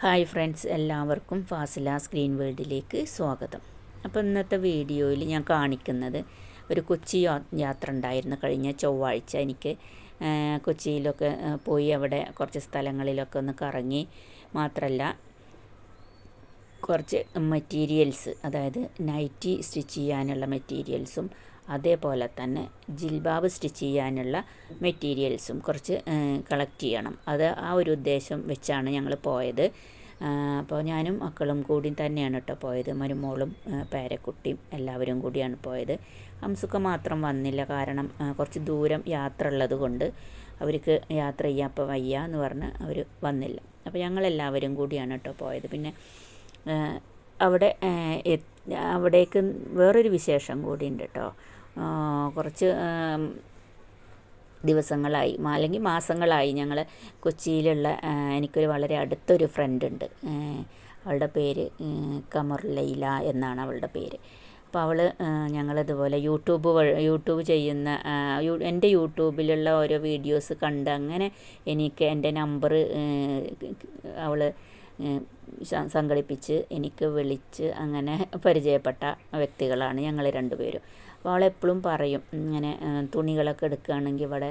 Hi friends എല്ലാവർക്കും Fasila screen വേൾഡിലേക്ക് സ്വാഗതം. അപ്പോൾ ഇന്നത്തെ വീഡിയോയിൽ ഞാൻ കാണിക്കുന്നത് ഒരു കൊച്ചി യാത്ര ഉണ്ടായിരുന്നു. കഴിഞ്ഞ ചൊവ്വാഴ്ച എനിക്ക് കൊച്ചിയിലൊക്കെ പോയി അവിടെ കുറച്ച് സ്ഥലങ്ങളിലൊക്കെ ഒന്ന് കറങ്ങി മാത്രമല്ല കുറച്ച് മെറ്റീരിയൽസ് അതായത് നൈറ്റി സ്റ്റിച്ച് ചെയ്യാനുള്ള മെറ്റീരിയൽസും അതേപോലെ തന്നെ ജിൽബാബ് സ്റ്റിച്ച് ചെയ്യാനുള്ള മെറ്റീരിയൽസും കുറച്ച് കളക്ട് ചെയ്യണം. അത് ആ ഒരു ഉദ്ദേശം വെച്ചാണ് ഞങ്ങൾ പോയത്. അപ്പോൾ ഞാനും മക്കളും കൂടി തന്നെയാണ് കേട്ടോ പോയത്. മരുമോളും പേരക്കുട്ടിയും എല്ലാവരും കൂടിയാണ് പോയത്. ഹംസുക്ക മാത്രം വന്നില്ല. കാരണം കുറച്ച് ദൂരം യാത്ര ഉള്ളത് കൊണ്ട് അവർക്ക് യാത്ര ചെയ്യാൻ അപ്പോൾ വയ്യ എന്ന് പറഞ്ഞ് അവർ വന്നില്ല. അപ്പോൾ ഞങ്ങളെല്ലാവരും കൂടിയാണ് കേട്ടോ പോയത്. പിന്നെ അവിടെ അവിടേക്ക് വേറൊരു വിശേഷം കൂടി ഉണ്ട് കേട്ടോ കുറച്ച് ദിവസങ്ങളായി. അല്ലെങ്കിൽ മാസങ്ങളായി ഞങ്ങൾ കൊച്ചിയിലുള്ള എനിക്കൊരു വളരെ അടുത്തൊരു ഫ്രണ്ട് ഉണ്ട് അവളുടെ പേര് കമർ ലൈല എന്നാണ് അവളുടെ പേര്. അപ്പോൾ അവൾ ഞങ്ങളിതുപോലെ യൂട്യൂബ് യൂട്യൂബ് ചെയ്യുന്ന എന്റെ യൂട്യൂബിലുള്ള ഓരോ വീഡിയോസ് കണ്ട് അങ്ങനെ എനിക്ക് എന്റെ നമ്പർ അവൾ സംഘടിപ്പിച്ച് എനിക്ക് വിളിച്ച് അങ്ങനെ പരിചയപ്പെട്ട വ്യക്തികളാണ് ഞങ്ങൾ രണ്ടുപേരും. അപ്പോൾ അവളെപ്പോഴും പറയും. ഇങ്ങനെ തുണികളൊക്കെ എടുക്കുകയാണെങ്കിൽ ഇവിടെ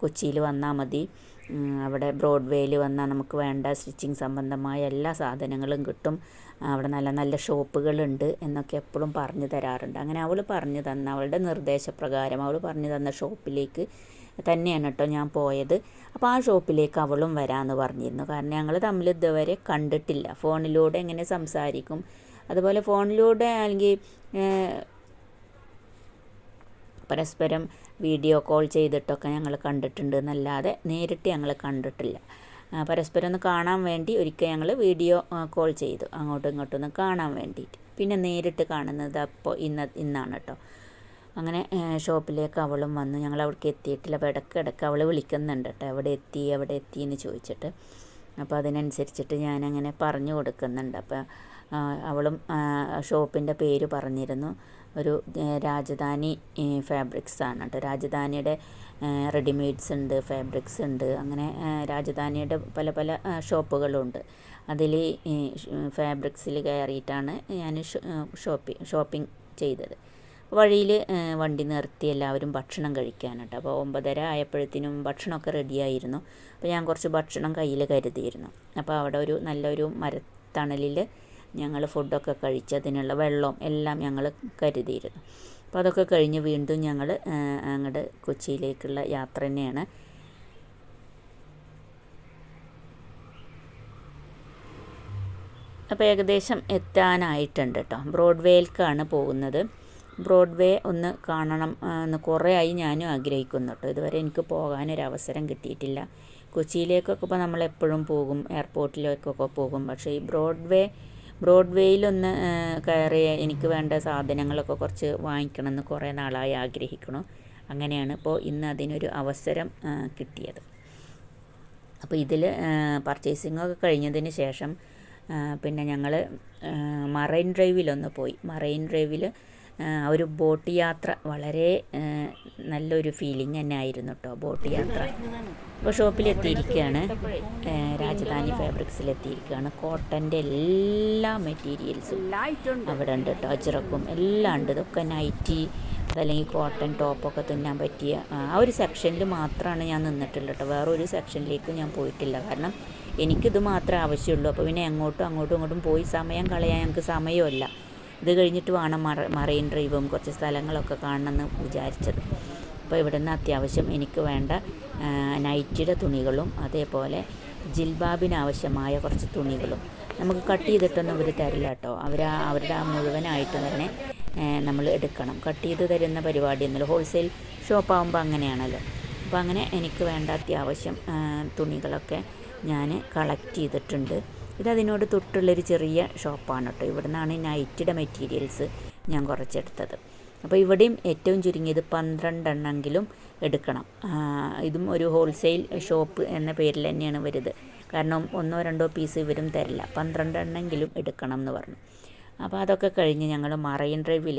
കൊച്ചിയിൽ വന്നാൽ മതി. അവിടെ ബ്രോഡ്വേയിൽ വന്നാൽ നമുക്ക് വേണ്ട സ്റ്റിച്ചിങ് സംബന്ധമായ എല്ലാ സാധനങ്ങളും കിട്ടും. അവിടെ നല്ല നല്ല ഷോപ്പുകളുണ്ട് എന്നൊക്കെ എപ്പോഴും പറഞ്ഞു തരാറുണ്ട്. അങ്ങനെ അവൾ പറഞ്ഞു തന്ന അവളുടെ നിർദ്ദേശപ്രകാരം അവൾ പറഞ്ഞു തന്ന ഷോപ്പിലേക്ക് തന്നെയാണ് കേട്ടോ ഞാൻ പോയത്. അപ്പോൾ ആ ഷോപ്പിലേക്ക് അവളും വരാമെന്ന് പറഞ്ഞിരുന്നു. കാരണം ഞങ്ങൾ തമ്മിൽ ഇതുവരെ കണ്ടിട്ടില്ല. ഫോണിലൂടെ എങ്ങനെ സംസാരിക്കും. അതുപോലെ ഫോണിലൂടെ അല്ലെങ്കിൽ പരസ്പരം വീഡിയോ കോൾ ചെയ്തിട്ടൊക്കെ ഞങ്ങൾ കണ്ടിട്ടുണ്ട് എന്നല്ലാതെ നേരിട്ട് ഞങ്ങൾ കണ്ടിട്ടില്ല. പരസ്പരം ഒന്ന് കാണാൻ വേണ്ടി ഒരിക്കൽ ഞങ്ങൾ വീഡിയോ കോൾ ചെയ്തു. അങ്ങോട്ടും ഇങ്ങോട്ടും ഒന്ന് കാണാൻ വേണ്ടിയിട്ട്. പിന്നെ നേരിട്ട് കാണുന്നത് അപ്പോൾ ഇന്ന് ഇന്നാണ് കേട്ടോ അങ്ങനെ ഷോപ്പിലേക്ക് അവളും വന്നു. ഞങ്ങൾ അവിടേക്ക് എത്തിയിട്ടില്ല. അപ്പോൾ ഇടയ്ക്ക് ഇടയ്ക്ക് അവൾ വിളിക്കുന്നുണ്ട് കേട്ടോ എവിടെ എത്തി എവിടെ എത്തി എന്ന് ചോദിച്ചിട്ട്. അപ്പോൾ അതിനനുസരിച്ചിട്ട് ഞാനങ്ങനെ പറഞ്ഞു കൊടുക്കുന്നുണ്ട്. അപ്പോൾ അവളും ഷോപ്പിന്റെ പേര് പറഞ്ഞിരുന്നു. ഒരു രാജധാനി ഫാബ്രിക്സ് ആണ് കേട്ടോ. രാജധാനിയുടെ റെഡിമെയ്ഡ്സ് ഉണ്ട് ഫാബ്രിക്സ് ഉണ്ട് അങ്ങനെ രാജധാനിയുടെ പല പല ഷോപ്പുകളുണ്ട് അതിൽ ഫാബ്രിക്സിൽ കയറിയിട്ടാണ് ഞാൻ ഷോപ്പിംഗ് ഷോപ്പിംഗ് ചെയ്തത്. വഴിയിൽ വണ്ടി നിർത്തി എല്ലാവരും ഭക്ഷണം കഴിക്കാനുണ്ട് അപ്പോൾ ഒമ്പതര ആയപ്പോഴത്തേനും ഭക്ഷണമൊക്കെ റെഡിയായിരുന്നു. അപ്പോൾ ഞാൻ കുറച്ച് ഭക്ഷണം കയ്യിൽ കരുതിയിരുന്നു. അപ്പോൾ അവിടെ ഒരു നല്ലൊരു മരത്തണലിൽ ഞങ്ങൾ ഫുഡൊക്കെ കഴിച്ച് അതിനുള്ള വെള്ളവും എല്ലാം ഞങ്ങൾ കരുതിയിരുന്നു. അപ്പോൾ അതൊക്കെ കഴിഞ്ഞ് വീണ്ടും ഞങ്ങൾ അങ്ങോട്ട് കൊച്ചിയിലേക്കുള്ള യാത്ര തന്നെയാണ്. അപ്പോൾ ഏകദേശം എത്താനായിട്ടുണ്ട് കേട്ടോ. ബ്രോഡ്വേയിലേക്കാണ് പോകുന്നത്. ബ്രോഡ്വേ ഒന്ന് കാണണം എന്ന് കുറേ ആയി ഞാനും ആഗ്രഹിക്കുന്നു കേട്ടോ. ഇതുവരെ എനിക്ക് പോകാനൊരു അവസരം കിട്ടിയിട്ടില്ല. കൊച്ചിയിലേക്കൊക്കെ ഇപ്പോൾ നമ്മൾ എപ്പോഴും പോകും എയർപോർട്ടിലേക്കൊക്കെ പോകും. പക്ഷേ ഈ ബ്രോഡ്വേ ബ്രോഡ്വേയിലൊന്ന് കയറി എനിക്ക് വേണ്ട സാധനങ്ങളൊക്കെ കുറച്ച് വാങ്ങിക്കണം എന്ന് കുറേ നാളായി ആഗ്രഹിക്കണം അങ്ങനെയാണ് ഇപ്പോൾ ഇന്ന് അതിനൊരു അവസരം കിട്ടിയത്. അപ്പോൾ ഇതിൽ പർച്ചേസിംഗ് ഒക്കെ കഴിഞ്ഞതിന് ശേഷം പിന്നെ ഞങ്ങൾ മറൈൻ ഡ്രൈവിലൊന്ന് പോയി. മറൈൻ ഡ്രൈവിൽ ഒരു ബോട്ട് യാത്ര വളരെ നല്ലൊരു ഫീലിംഗ് തന്നെ ആയിരുന്നു കേട്ടോ ബോട്ട് യാത്ര. ഇപ്പോൾ ഷോപ്പിലെത്തിയിരിക്കുകയാണ് രാജധാനി ഫാബ്രിക്സിലെത്തിയിരിക്കുകയാണ് കോട്ടന്റെ എല്ലാ മെറ്റീരിയൽസും അവിടെ ഉണ്ട് കേട്ടോ ചിറക്കും എല്ലാം ഉണ്ട്. ഇതൊക്കെ നൈറ്റി അതല്ലെങ്കിൽ കോട്ടൺ ടോപ്പൊക്കെ തുന്നാൻ പറ്റിയ ആ ഒരു സെക്ഷനിൽ മാത്രമാണ് ഞാൻ നിന്നിട്ടുള്ളത് കേട്ടോ വേറെ ഒരു സെക്ഷനിലേക്കും ഞാൻ പോയിട്ടില്ല. കാരണം എനിക്കിത് മാത്രമേ ആവശ്യമുള്ളൂ. അപ്പോൾ പിന്നെ എങ്ങോട്ടും അങ്ങോട്ടും ഇങ്ങോട്ടും പോയി സമയം കളയാൻ ഞങ്ങൾക്ക് സമയമല്ല ഇത് കഴിഞ്ഞിട്ട് വേണം മറ മറൈൻ ഡ്രൈവും കുറച്ച് സ്ഥലങ്ങളൊക്കെ കാണണമെന്ന് വിചാരിച്ചത്. അപ്പോൾ ഇവിടെ നിന്ന് അത്യാവശ്യം എനിക്ക് വേണ്ട നൈറ്റിയുടെ തുണികളും അതേപോലെ ജിൽബാബിന് ആവശ്യമായ കുറച്ച് തുണികളും നമുക്ക് കട്ട് ചെയ്തിട്ടൊന്നും ഇവർ തരില്ല കേട്ടോ. അവർ അവരുടെ ആ മുഴുവനായിട്ട് തന്നെ നമ്മൾ എടുക്കണം. കട്ട് ചെയ്ത് തരുന്ന പരിപാടിയൊന്നുമില്ല ഹോൾസെയിൽ ഷോപ്പാകുമ്പോൾ അങ്ങനെയാണല്ലോ. അപ്പോൾ അങ്ങനെ എനിക്ക് വേണ്ട അത്യാവശ്യം തുണികളൊക്കെ ഞാൻ കളക്ട് ചെയ്തിട്ടുണ്ട്. ഇത് അതിനോട് തൊട്ടുള്ളൊരു ചെറിയ ഷോപ്പാണ് കേട്ടോ. ഇവിടെ നിന്നാണ് നൈറ്റിയുടെ മെറ്റീരിയൽസ് ഞാൻ കുറച്ചെടുത്തത്. അപ്പോൾ ഇവിടെയും ഏറ്റവും ചുരുങ്ങിയത് പന്ത്രണ്ടെണ്ണെങ്കിലും എടുക്കണം. ഇതും ഒരു ഹോൾസെയിൽ ഷോപ്പ് എന്ന പേരിൽ തന്നെയാണ് വരുന്നത് കാരണം ഒന്നോ രണ്ടോ പീസ് ഇവരും തരില്ല. പന്ത്രണ്ടെണ്ണെങ്കിലും എടുക്കണം എന്ന് പറഞ്ഞു. അപ്പോൾ അതൊക്കെ കഴിഞ്ഞ് ഞങ്ങൾ മറൈൻ ഡ്രൈവിൽ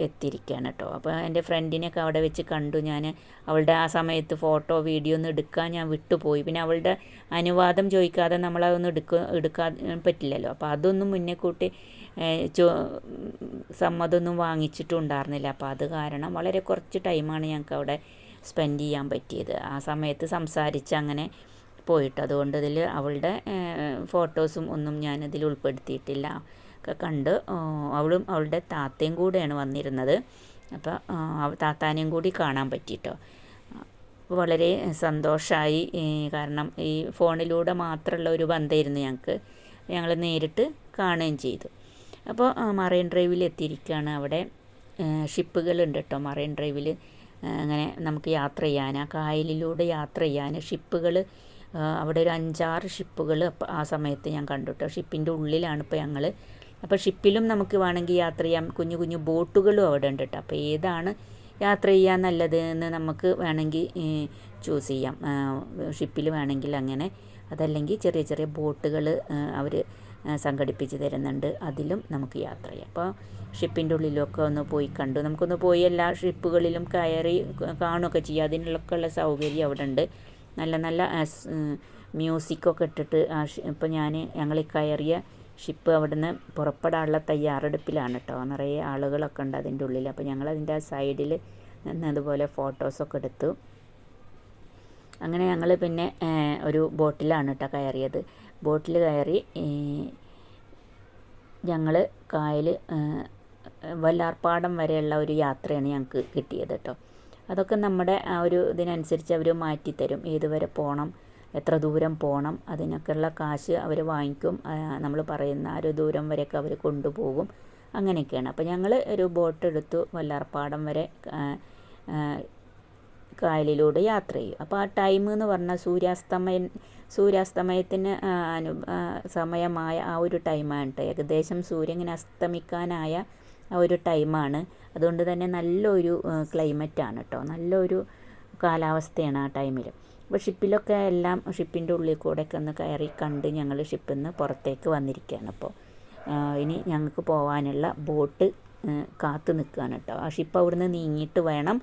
എത്തിയിരിക്കുകയാണ് കേട്ടോ. അപ്പോൾ എന്റെ ഫ്രണ്ടിനെയൊക്കെ അവിടെ വെച്ച് കണ്ടു. ഞാൻ അവളുടെ ആ സമയത്ത് ഫോട്ടോ വീഡിയോ ഒന്നും എടുക്കാൻ ഞാൻ വിട്ടുപോയി. പിന്നെ അവളുടെ അനുവാദം ചോദിക്കാതെ നമ്മളതൊന്നും എടുക്ക എടുക്കാൻ പറ്റില്ലല്ലോ. അപ്പോൾ അതൊന്നും മുന്നേ കൂട്ടി ചോ സമ്മതമൊന്നും വാങ്ങിച്ചിട്ടും ഉണ്ടായിരുന്നില്ല. അപ്പോൾ അത് കാരണം വളരെ കുറച്ച് ടൈമാണ് ഞങ്ങൾക്ക് അവിടെ സ്പെൻഡ് ചെയ്യാൻ പറ്റിയത്. ആ സമയത്ത് സംസാരിച്ച് അങ്ങനെ പോയിട്ട്. അതുകൊണ്ട് ഇതിൽ അവളുടെ ഫോട്ടോസും ഒന്നും ഞാനിതിൽ ഉൾപ്പെടുത്തിയിട്ടില്ല. ഒക്കെ കണ്ട് അവളും അവളുടെ താത്തയും കൂടെയാണ് വന്നിരുന്നത്. അപ്പോൾ താത്താനെയും കൂടി കാണാൻ പറ്റിയിട്ടോ വളരെ സന്തോഷമായി കാരണം ഈ ഫോണിലൂടെ മാത്രമുള്ള ഒരു ബന്ധമായിരുന്നു ഞങ്ങൾക്ക്. ഞങ്ങൾ നേരിട്ട് കാണുകയും ചെയ്തു. അപ്പോൾ മറൈൻ ഡ്രൈവിൽ എത്തിയിരിക്കുകയാണ് അവിടെ. ഷിപ്പുകളുണ്ട് കേട്ടോ മറൈൻ ഡ്രൈവിൽ അങ്ങനെ നമുക്ക് യാത്ര ചെയ്യാൻ ആ കായലിലൂടെ യാത്ര ചെയ്യാൻ ഷിപ്പുകൾ അവിടെ ഒരു അഞ്ചാറ് ഷിപ്പുകൾ ആ സമയത്ത് ഞാൻ കണ്ടു കേട്ടോ. ഷിപ്പിന്റെ ഉള്ളിലാണ് ഇപ്പോൾ ഞങ്ങൾ അപ്പോൾ ഷിപ്പിലും നമുക്ക് വേണമെങ്കിൽ യാത്ര ചെയ്യാം. കുഞ്ഞു കുഞ്ഞു ബോട്ടുകളും അവിടെ ഉണ്ട് കേട്ടോ. അപ്പോൾ ഏതാണ് യാത്ര ചെയ്യാൻ നല്ലത് എന്ന് നമുക്ക് വേണമെങ്കിൽ ചൂസ് ചെയ്യാം. ഷിപ്പിൽ വേണമെങ്കിൽ അങ്ങനെ. അതല്ലെങ്കിൽ ചെറിയ ചെറിയ ബോട്ടുകൾ അവർ സംഘടിപ്പിച്ച് തരുന്നുണ്ട്. അതിലും നമുക്ക് യാത്ര ചെയ്യാം. അപ്പോൾ ഷിപ്പിന്റെ ഉള്ളിലൊക്കെ ഒന്ന് പോയി കണ്ടു. നമുക്കൊന്ന് പോയി എല്ലാ ഷിപ്പുകളിലും കയറി കാണുകയൊക്കെ ചെയ്യാം. അതിനുള്ളൊക്കെ ഉള്ള സൗകര്യം അവിടെ ഉണ്ട്. നല്ല നല്ല മ്യൂസിക്കൊക്കെ ഇട്ടിട്ട് ആ ഇപ്പോൾ ഞാൻ ഞങ്ങൾ കയറിയ ഷിപ്പ് അവിടുന്ന് പുറപ്പെടാനുള്ള തയ്യാറെടുപ്പിലാണ് കേട്ടോ നിറയെ ആളുകളൊക്കെ ഉണ്ട് അതിന്റെ ഉള്ളിൽ. അപ്പോൾ ഞങ്ങൾ അതിന്റെ ആ സൈഡിൽ നിന്ന് അതുപോലെ ഫോട്ടോസൊക്കെ എടുത്തു. അങ്ങനെ ഞങ്ങൾ പിന്നെ ഒരു ബോട്ടിലാണ് കേട്ടോ കയറിയത്. ബോട്ടിൽ കയറി ഞങ്ങൾ കായൽ വല്ലാർപ്പാടം വരെയുള്ള ഒരു യാത്രയാണ് ഞങ്ങൾക്ക് കിട്ടിയത് കേട്ടോ അതൊക്കെ നമ്മുടെ ആ ഒരു ഇതിനനുസരിച്ച് അവർ മാറ്റിത്തരും. ഏതുവരെ പോകണം എത്ര ദൂരം പോകണം അതിനൊക്കെയുള്ള കാശ് അവർ വാങ്ങിക്കും നമ്മൾ പറയുന്ന ആ ഒരു ദൂരം വരെയൊക്കെ അവർ കൊണ്ടുപോകും. അങ്ങനെയൊക്കെയാണ്. അപ്പോൾ ഞങ്ങൾ ഒരു ബോട്ട് എടുത്തു വല്ലാർപ്പാടം വരെ കായലിലൂടെ യാത്ര ചെയ്യും. അപ്പോൾ ആ ടൈം എന്ന് പറഞ്ഞാൽ സൂര്യാസ്തമയം സൂര്യാസ്തമയത്തിന് അനു സമയമായ ആ ഒരു ടൈമാണ് കേട്ടോ ഏകദേശം സൂര്യൻ അസ്തമിക്കാനായ ആ ഒരു ടൈമാണ്. അതുകൊണ്ട് തന്നെ നല്ലൊരു ക്ലൈമറ്റാണ് കേട്ടോ നല്ലൊരു കാലാവസ്ഥയാണ് ആ ടൈമിൽ അപ്പോൾ ഷിപ്പിലൊക്കെ എല്ലാം ഷിപ്പിന്റെ ഉള്ളിൽ കൂടെയൊക്കെ ഒന്ന് കയറി കണ്ട് ഞങ്ങൾ ഷിപ്പിൽ നിന്ന് പുറത്തേക്ക് വന്നിരിക്കുകയാണ്. അപ്പോൾ ഇനി ഞങ്ങൾക്ക് പോകാനുള്ള ബോട്ട് കാത്തു നിൽക്കുകയാണ് കേട്ടോ. ആ ഷിപ്പ് അവിടെ നിന്ന് നീങ്ങിയിട്ട് വേണം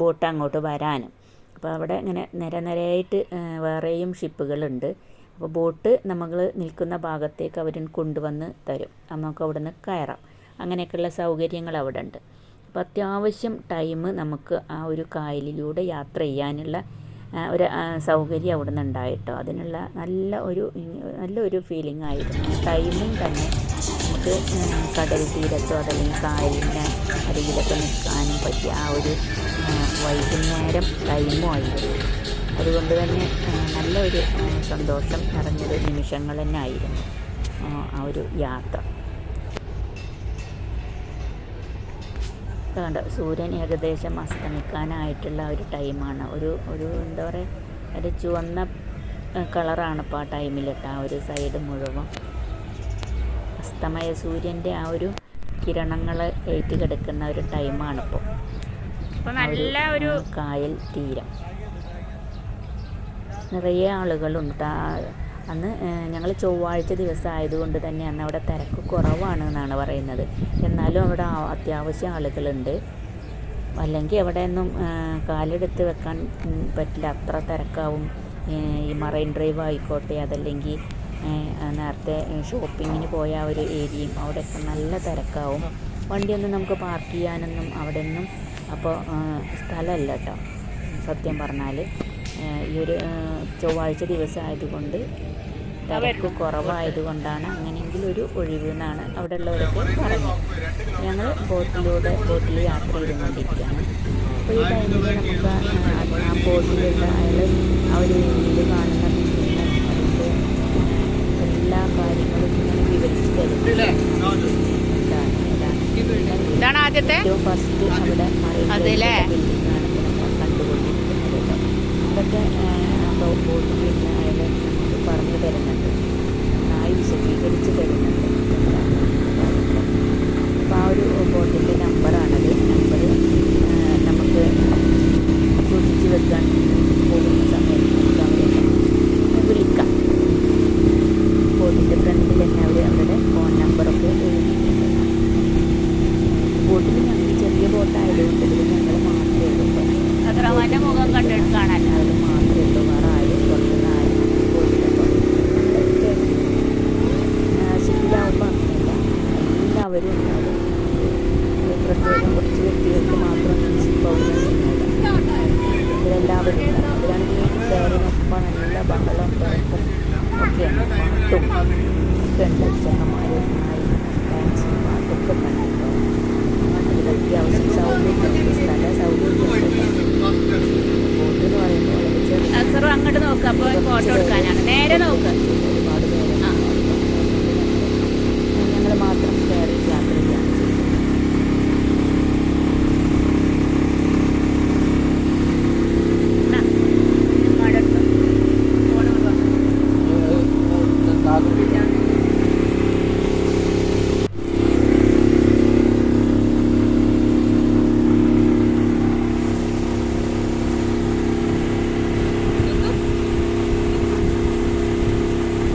ബോട്ട് അങ്ങോട്ട് വരാനും. അപ്പോൾ അവിടെ ഇങ്ങനെ നിര നിരയായിട്ട് വേറെയും ഷിപ്പുകളുണ്ട്. അപ്പോൾ ബോട്ട് നമ്മൾ നിൽക്കുന്ന ഭാഗത്തേക്ക് അവർ കൊണ്ടുവന്ന് തരും. നമുക്ക് അവിടെ നിന്ന് കയറാം. അങ്ങനെയൊക്കെയുള്ള സൗകര്യങ്ങൾ അവിടെ ഉണ്ട് അപ്പോൾ അത്യാവശ്യം ടൈം നമുക്ക് ആ ഒരു കായലിലൂടെ യാത്ര ചെയ്യാനുള്ള ഒരു സൗകര്യം അവിടെ നിന്ന് ഉണ്ടായിട്ടോ. അതിനുള്ള നല്ല ഒരു നല്ലൊരു ഫീലിംഗ് ആയിരുന്നു. ടൈമിങ് തന്നെ നമുക്ക് കടൽ തീരത്തോ അതല്ലെങ്കിൽ കായലിന്റെ അരികിലൊക്കെ നിൽക്കാനും പറ്റിയ ആ ഒരു വൈകുന്നേരം ടൈമും ആയിരുന്നു. അതുകൊണ്ട് തന്നെ നല്ലൊരു സന്തോഷം നിറഞ്ഞൊരു നിമിഷങ്ങൾ തന്നെ ആയിരുന്നു ആ ഒരു യാത്ര. കണ്ട? സൂര്യൻ ഏകദേശം അസ്തമിക്കാനായിട്ടുള്ള ഒരു ടൈമാണ്. ഒരു ഒരു എന്താ പറയുക ഒരു ചുവന്ന കളറാണ് ഇപ്പോൾ ആ ടൈമിൽ കേട്ടോ ആ ഒരു സൈഡ് മുഴുവൻ. അസ്തമയ സൂര്യന്റെ ആ ഒരു കിരണങ്ങൾ ഏറ്റ് കിടക്കുന്ന ഒരു ടൈമാണിപ്പോൾ നല്ല ഒരു കായൽ തീരം. നിറയെ ആളുകളുണ്ട്. അന്ന് ഞങ്ങൾ ചൊവ്വാഴ്ച ദിവസം ആയതുകൊണ്ട് തന്നെ അന്ന് അവിടെ തിരക്ക് കുറവാണ് എന്നാണ് പറയുന്നത്. എന്നാലും അവിടെ അത്യാവശ്യം ആളുകളുണ്ട്. അല്ലെങ്കിൽ എവിടെയൊന്നും കാലെടുത്ത് വെക്കാൻ പറ്റില്ല. അത്ര തിരക്കാവും. ഈ മറൈൻ ഡ്രൈവ് ആയിക്കോട്ടെ അതല്ലെങ്കിൽ നേരത്തെ ഷോപ്പിങ്ങിന് പോയ ആ ഒരു ഏരിയയും അവിടെയൊക്കെ നല്ല തിരക്കാവും. വണ്ടിയൊന്നും നമുക്ക് പാർക്ക് ചെയ്യാനൊന്നും അവിടെ ഒന്നും അപ്പോൾ സ്ഥലമല്ല കേട്ടോ സത്യം പറഞ്ഞാൽ ഈ ഒരു ചൊവ്വാഴ്ച ദിവസം ആയതുകൊണ്ട് തിരക്ക് കുറവായതുകൊണ്ടാണ് അങ്ങനെയെങ്കിലും ഒരു ഒഴിവ് എന്നാണ് അവിടെ ഉള്ളവരൊക്കെ പറഞ്ഞത് ഞങ്ങൾ ബോട്ടിലൂടെ ബോട്ടിൽ യാത്ര ചെയ്തുകൊണ്ടിരിക്കുകയാണ്. അപ്പോൾ ഈ ടൈമിൽ നമുക്ക് ആ ബോട്ടിലുള്ള അയാൾ ഒരു ഏരിയയിൽ കാണുന്ന അതിന്റെ എല്ലാ കാര്യങ്ങളും ഇങ്ങനെ വിവരിച്ച് തരുന്നത് ഇതാണ് ആദ്യത്തെ? ഫസ്റ്റ് അവിടെ അതല്ലേ? ബിൽഡിങ്ങാണ് കണ്ടുകൊണ്ടിരിക്കുന്നത് കേട്ടോ അതൊക്കെ ബോട്ടിൽ അയാൾ നമുക്ക് പറഞ്ഞു തരുന്നുണ്ട് നന്നായി വിശദീകരിച്ച് തരുന്നുണ്ട് അപ്പോൾ ആ ഒരു ബോട്ടിന്റെ നമ്പറാണത് നമ്പർ നമുക്ക് സൂക്ഷിച്ച് വെക്കാൻ പോകുന്ന സമയത്ത് നമുക്ക് അവരെ വിളിക്കാം ബോട്ടിന്റെ ഫ്രണ്ടിൽ തന്നെ അവർ അവരുടെ ഫോൺ നമ്പറൊക്കെ എഴുതിയിട്ടുണ്ട് ബോട്ടിൽ ഞങ്ങൾക്ക് ചെറിയ ഉമ്മാന്റെ മുഖം കണ്ടിട്ട് കാണാൻ അത് മാത്രമേ ഉള്ളൂ വേറെ ആരും പുറത്തുനിന്ന് ആരും പോയിട്ടില്ല ഷിപ്പിലാവുമ്പോൾ അങ്ങനെയല്ല എല്ലാവരും ഉണ്ടാവും ഒരു പ്രത്യേകം കുറച്ച് വ്യക്തികൾക്ക് മാത്രം ഉണ്ടാവും അതിലാണെങ്കിൽ കയറിനൊപ്പം നല്ല ബഹളം തിരക്കും ഒക്കെയാണ് പാട്ടും ഒക്കെ ഉണ്ട് നന്നായി ഡാൻസും പാട്ടൊക്കെ കണ്ടിട്ടോ അത്യാവശ്യം സൗകര്യം സ്ഥല സൗകര്യം അങ്ങോട്ട് നോക്ക് അപ്പോൾ ഫോട്ടോ എടുക്കാനാണ്. നേരെ നോക്ക് ഒരുപാട് പേര് ആ. ഞങ്ങൾ മാത്രം കയറി യാത്ര ചെയ്യാൻ എന്നാ, ഇങ്ങോട്ട് എടുത്തോ. ഫോൺ കൊണ്ട് വാ.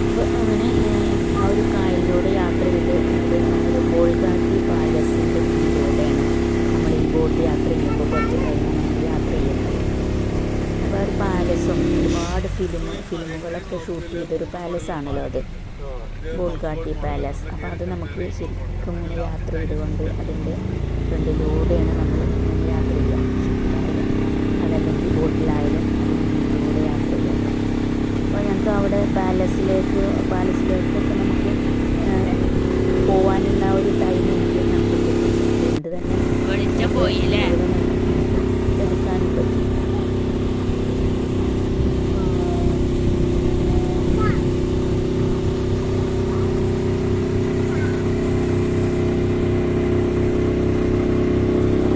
അപ്പോൾ അങ്ങനെ ഏഹ്, ആ ഒരു കായലിലൂടെ യാത്ര ചെയ്ത് നമ്മൾ ബോൾഗാട്ടി പാലസിന്റെ കീഴിലൂടെയാണ് നമ്മൾ ഈ ബോട്ട് യാത്ര ചെയ്യുമ്പോൾ കുറച്ച് കഴിഞ്ഞ് നമ്മൾ യാത്ര ചെയ്യുന്നത് അപ്പോൾ ആ ഒരു പാലസും ഒരുപാട് ഫിലിം ഫിലിമുകളൊക്കെ ഷൂട്ട് ചെയ്തൊരു പാലസാണല്ലോ അത്. ബോൾഗാട്ടി പാലസ്. അപ്പോൾ അത് നമുക്ക് ശരിക്കും ഇങ്ങനെ യാത്ര ചെയ്തുകൊണ്ട് അതിന്റെ ഫ്രണ്ടിലൂടെയാണ് നമ്മൾ യാത്ര ചെയ്യുക. അതല്ലെങ്കിൽ ബോട്ടിലായാലും അതിലൂടെ യാത്ര ചെയ്യുക. അപ്പോൾ ഞങ്ങൾക്ക് അവിടെ പാലസിലേക്ക് പാലസിലേക്കൊക്കെ നമുക്ക് ഏഹ്, പോവാനുള്ള ഒരു ടൈം എനിക്ക് ഞങ്ങൾക്ക് കിട്ടി അതുകൊണ്ട് തന്നെ വെളിച്ചം പോയില്ലേ അവിടെ നമുക്ക് എടുക്കാനും പറ്റി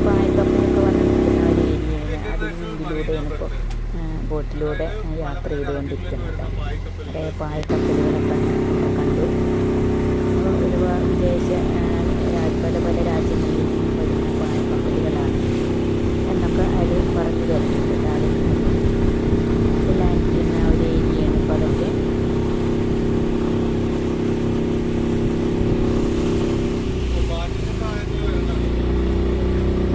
പായക്കപ്പലൊക്കെ വന്ന് നിൽക്കുന്ന ഒരു ഏരിയയാണ് അതിന് മുമ്പിലൂടെയാണ് ഇപ്പോൾ ബോട്ടിലൂടെ യാത്ര ചെയ്തുകൊണ്ടിരിക്കുന്നത് അതേ പായക്കപ്പലുകളൊക്കെ നമ്മൾ കണ്ടു അപ്പോൾ ഒരുപാട് വിദേശ ആ, രാ- പല പല രാജ്യങ്ങളിൽ നിന്നും വരുന്ന പായക്കപ്പലുകളാണ് എന്നൊക്കെ അതിൽ പറഞ്ഞു തരുന്നുണ്ട് അതിൽ ലാൻഡ് ചെയ്യുന്ന ഒരു ഏരിയയാണ് ഇപ്പോൾ അതൊക്കെ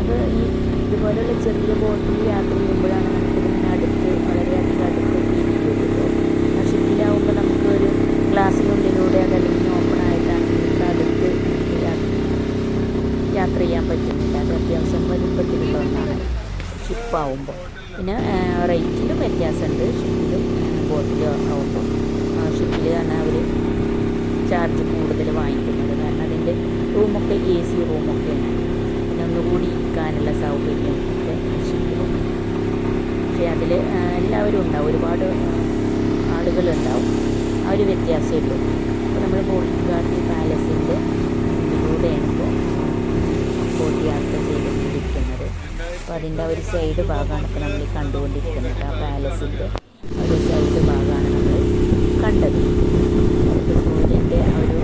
അത് ഈ ഇതുപോലെയുള്ള ചെറിയ ബോട്ടിൽ യാത്ര ചെയ്യുമ്പോഴാണ് നമുക്കിതിങ്ങനെ അടുത്ത് വളരെയധികം അടുത്ത് ഫീൽ ചെയ്യുള്ളൂ ആ ഷിപ്പിലാവുമ്പോൾ നമുക്ക് ഒരു ഗ്ലാസ്സിനുള്ളിലൂടെ അതല്ലെങ്കിൽ ഓപ്പൺ ആയിട്ടാണ് നമുക്ക് അടുത്ത് യാ- യാത്ര ചെയ്യാൻ പറ്റുന്നില്ല അത് അത്യാവശ്യം വലുപ്പത്തിലുള്ള ഒന്നാണ് ഷിപ്പാവുമ്പോൾ പിന്നെ റേറ്റിലും വ്യത്യാസമുണ്ട്. ഷിപ്പിലും ബോട്ടിലും ആവുമ്പോൾ ഷിപ്പിൽ തന്നെ അവർ ചാർജ് കൂടുതൽ വാങ്ങിക്കുന്നത്. കാരണം അതിന്റെ റൂമൊക്കെ എ സി റൂമൊക്കെയാണ് പിന്നെ ഒന്നുകൂടി ഇരിക്കാനുള്ള സൗകര്യം ഒക്കെ ഷിപ്പിലും പക്ഷേ അതിൽ എല്ലാവരും ഉണ്ടാവും. ഒരുപാട് ആളുകളുണ്ടാവും. ആ ഒരു വ്യത്യാസമേ ഉള്ളൂ. അപ്പോൾ നമ്മൾ ബോട്ടിൽ ഗാർഡി പാലസിന്റെ മുന്നിലൂടെയാണ് ഇപ്പോൾ ബോട്ട് യാത്ര ചെയ്തുകൊണ്ടിരിക്കുന്നത് അപ്പോൾ അതിന്റെ ഒരു സൈഡ് ഭാഗമാണ് ഇപ്പോൾ നമ്മൾ കണ്ടുകൊണ്ടിരിക്കുന്നത്. ആ പാലസിന്റെ ഒരു സൈഡ് ഭാഗമാണ് നമ്മൾ കണ്ടത്. സൂര്യന്റെ ഒരു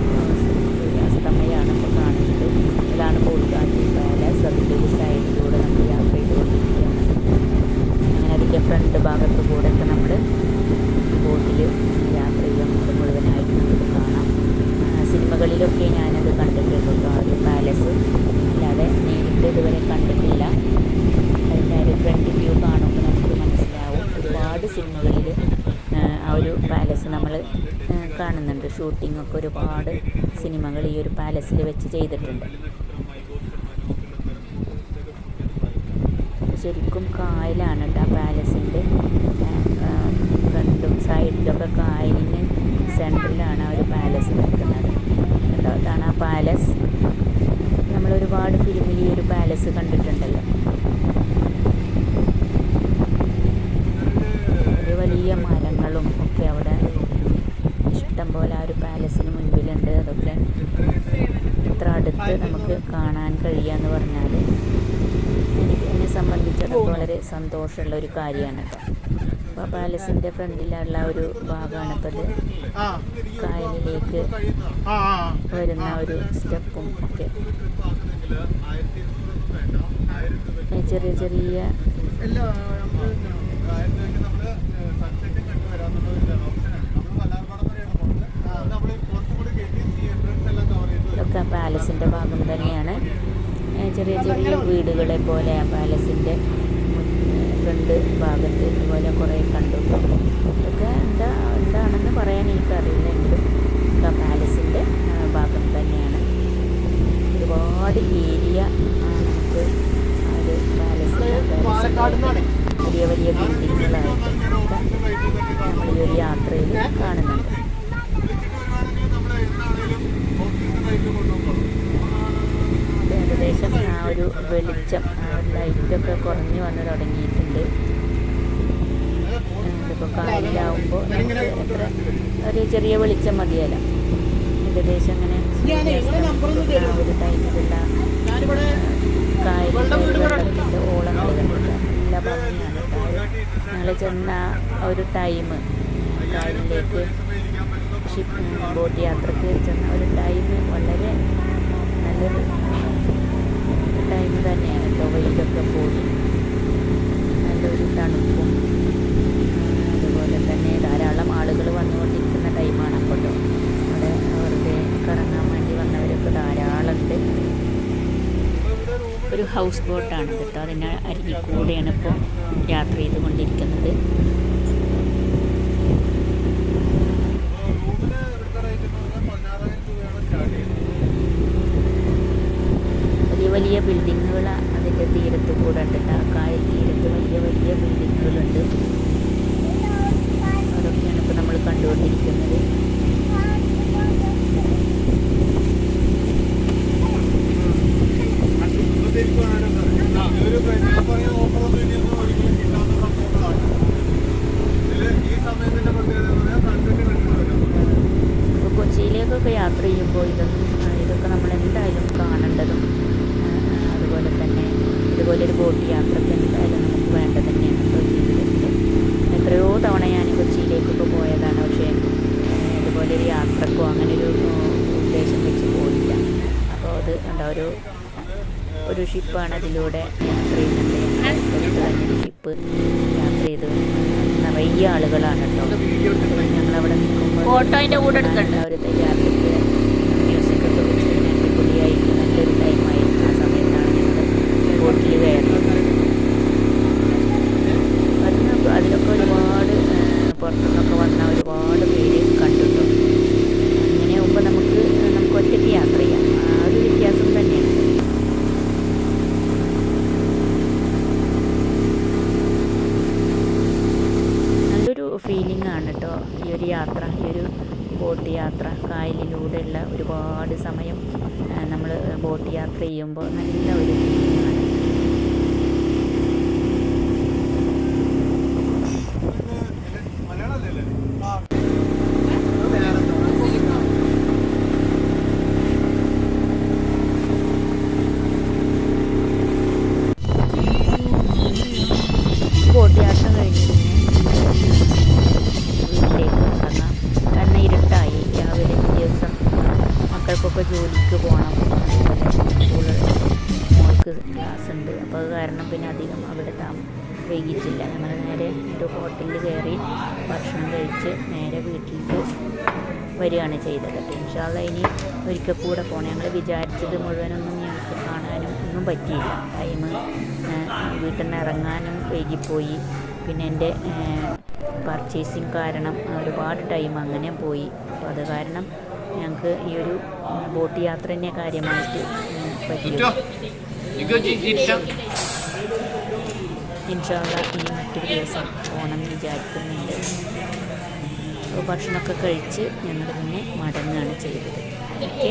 അസ്തമയാണ് ഇപ്പോൾ കാണുന്നത്. ഇതാണ് ബോൾഗാട്ടി പാലസ് അതിന്റെ ഒരു സൈഡിലൂടെ നമ്മൾ യാത്ര ചെയ്തുകൊണ്ടിരിക്കുകയാണ്. അങ്ങനെ അതിന്റെ ഫ്രണ്ട് ഭാഗത്ത് കൂടെ ഒക്കെ നമ്മൾ ബോട്ടിൽ യാത്ര ചെയ്യാൻ നമുക്ക് മുഴുവനായിട്ട് നമുക്ക് കാണാം ആ, സിനിമകളിലൊക്കെ ഞാനത് കണ്ടിട്ടുണ്ട് കേട്ടോ ആ ഒരു പാലസ് അല്ലാതെ നേരിട്ട് ഇതുവരെ കണ്ടിട്ടില്ല അതിന്റെ ആ ഒരു ഫ്രണ്ട് വ്യൂ കാണുമ്പോൾ നമുക്ക് മനസ്സിലാവും ഒരുപാട് സിനിമകളിൽ ആ ഒരു പാലസ് നമ്മൾ കാണുന്നുണ്ട്. ഷൂട്ടിങ്ങൊക്കെ ഒരുപാട് സിനിമകൾ ഈ ഒരു പാലസിൽ വെച്ച് ചെയ്തിട്ടുണ്ട്. ശരിക്കും കായലാണ് കേട്ടോ ആ പാലസിന്റെ ഫ്രണ്ടും സൈഡിലൊക്കെ കായലിന് സെന്ററിലാണ് ആ ഒരു പാലസ് നിൽക്കുന്നത്. കേട്ടോ അതാണ് ആ പാലസ് നമ്മൾ ഒരുപാട് ഫിലിമിൽ ഈ ഒരു പാലസ് കണ്ടിട്ടുണ്ടല്ലോ ഒരു വലിയ മരങ്ങളും ഒക്കെ അവിടെ ഇഷ്ടം പോലെ ആ ഒരു പാലസിന് മുൻപിലുണ്ട്. അതൊക്കെ ഇത്ര അടുത്ത് നമുക്ക് കാണാൻ കഴിയുക പറഞ്ഞാൽ എനിക്ക് എന്നെ സംബന്ധിച്ചിടത്തോളം വളരെ സന്തോഷമുള്ള ഒരു കാര്യമാണ് കേട്ടോ. അപ്പോൾ ആ പാലസിന്റെ ഫ്രണ്ടിലുള്ള ഒരു ഭാഗമാണ് ഇപ്പോൾ അത് കായലിലേക്ക് വരുന്ന ഒരു സ്റ്റെപ്പും ഒക്കെ. ചെറിയ ചെറിയ ആ പാലസിന്റെ ഭാഗം തന്നെയാണ്. ചെറിയ ചെറിയ വീടുകളെ പോലെ ആ പാലസിന്റെ ഫ്രണ്ട് ഇതുപോലെ കുറേ കണ്ടു. ഇതൊക്കെ എന്താ എന്താണെന്ന് പറയാൻ എനിക്കറിയില്ല. എങ്കിലും ഇതാ പാലസിന്റെ ഭാഗം തന്നെയാണ്. ഒരുപാട് ഏരിയ നമുക്ക് ആ ഒരു പാലസിന്റെ വലിയ വലിയ ബിൽഡിങ്ങുകളായിട്ട് നമ്മൾ ഈ ഒരു യാത്രയിൽ കാണുന്നുണ്ട് ഇത് ഏകദേശം ആ ഒരു വെളിച്ചം ആ ഒരു ലൈറ്റൊക്കെ കുറഞ്ഞു വന്ന് തുടങ്ങിയിട്ടുണ്ട്. ഇതിപ്പോൾ കാലിലാവുമ്പോൾ നമുക്ക് എത്ര ഒരു ചെറിയ വെളിച്ചം മതിയല്ല. ഏകദേശം അങ്ങനെ ആ ഒരു ടൈമിലുള്ള കായലിന്റെ ഓളങ്ങൾ കണ്ടിട്ട് നല്ല ഭംഗിയാണ്. ഞങ്ങൾ ചെന്ന ഒരു ടൈം കായലിലേക്ക് ഷിപ്പ് ബോട്ട് യാത്രയ്ക്ക് ചെന്ന ഒരു ടൈം വളരെ നല്ലൊരു ടൈം തന്നെയാണ് കേട്ടോ വെയിലൊക്കെ പോയി. നല്ലൊരു തണുപ്പും അതുപോലെ തന്നെ ധാരാളം ആളുകൾ വന്നുകൊണ്ടിരിക്കുന്ന ടൈമാണ് കേട്ടോ അവിടെ വെറുതെ കറങ്ങാൻ വേണ്ടി വന്നവരൊക്കെ ധാരാളമുണ്ട് ഒരു ഹൗസ് ബോട്ടാണ് കേട്ടോ അതിന്റെ അരികിൽ കൂടെയാണ് ഇപ്പോൾ യാത്ര ചെയ്തുകൊണ്ടിരിക്കുന്നത് വലിയ വലിയ ബിൽഡിങ്ങുകൾ അതിന്റെ തീരത്ത് കൂടെ ഉണ്ട് ട്ടോ. ആ കായൽ തീരത്ത് വലിയ വലിയ ബിൽഡിങ്ങുകളുണ്ട് അതൊക്കെയാണ് ഇപ്പോൾ നമ്മൾ കണ്ടുകൊണ്ടിരിക്കുന്നത് ഇപ്പോൾ കൊച്ചിയിലേക്കൊക്കെ യാത്ര ചെയ്യുമ്പോൾ ഇതൊന്നും ഇതൊക്കെ നമ്മൾ എന്തായാലും കാണേണ്ടതും അതുപോലെ തന്നെ ഇതുപോലെ ഒരു ബോട്ട് യാത്രയ്ക്ക് എന്തായാലും നമുക്ക് വേണ്ടത് തന്നെയാണ് കേട്ടോ ജീവിതത്തിൽ എത്രയോ തവണ ഞാൻ കൊച്ചിയിലേക്കൊക്കെ പോയതാണ് പക്ഷേ ഇതുപോലെ ഒരു യാത്രക്കോ അങ്ങനെ ഒരു ഉദ്ദേശം വെച്ച് പോയില്ല. അപ്പോൾ അത് എന്താ ഒരു ഒരു ഷിപ്പാണ് അതിലൂടെ യാത്ര ചെയ്യുന്നത്. ഷിപ്പ് യാത്ര ചെയ്ത് നിറയെ ആളുകളാണ് കേട്ടോ. ഞങ്ങളവിടെ നിൽക്കുമ്പോൾ ഫോട്ടോന്റെ കൂടെ എടുക്കണ്ട? ആ ഒരു തയ്യാറെടുപ്പ് ഭക്ഷണം കഴിച്ച് നേരെ വീട്ടിലേക്ക് വരികയാണ് ചെയ്തത്. ഇൻഷാല്ല ഇനി ഒരിക്കൽ കൂടെ പോകണം ഞങ്ങൾ വിചാരിച്ചത് മുഴുവനൊന്നും ഞങ്ങൾക്ക് കാണാനും ഒന്നും പറ്റിയില്ല. ടൈം വീട്ടിൽ നിന്ന് ഇറങ്ങാനും വൈകിപ്പോയി. പിന്നെ എന്റെ പർച്ചേസിങ് കാരണം ഒരുപാട് ടൈം അങ്ങനെ പോയി. അപ്പോൾ അത് കാരണം ഞങ്ങൾക്ക് ഈ ഒരു ബോട്ട് യാത്ര തന്നെ കാര്യമായിട്ട് പറ്റി ഇൻഷാല്ല ഇനി മറ്റൊരു ദിവസം പോകണമെന്ന് വിചാരിക്കുന്നുണ്ട്. ഭക്ഷണമൊക്കെ കഴിച്ച് ഞങ്ങൾ പിന്നെ മടങ്ങുകയാണ് ചെയ്തത്. ഓക്കെ?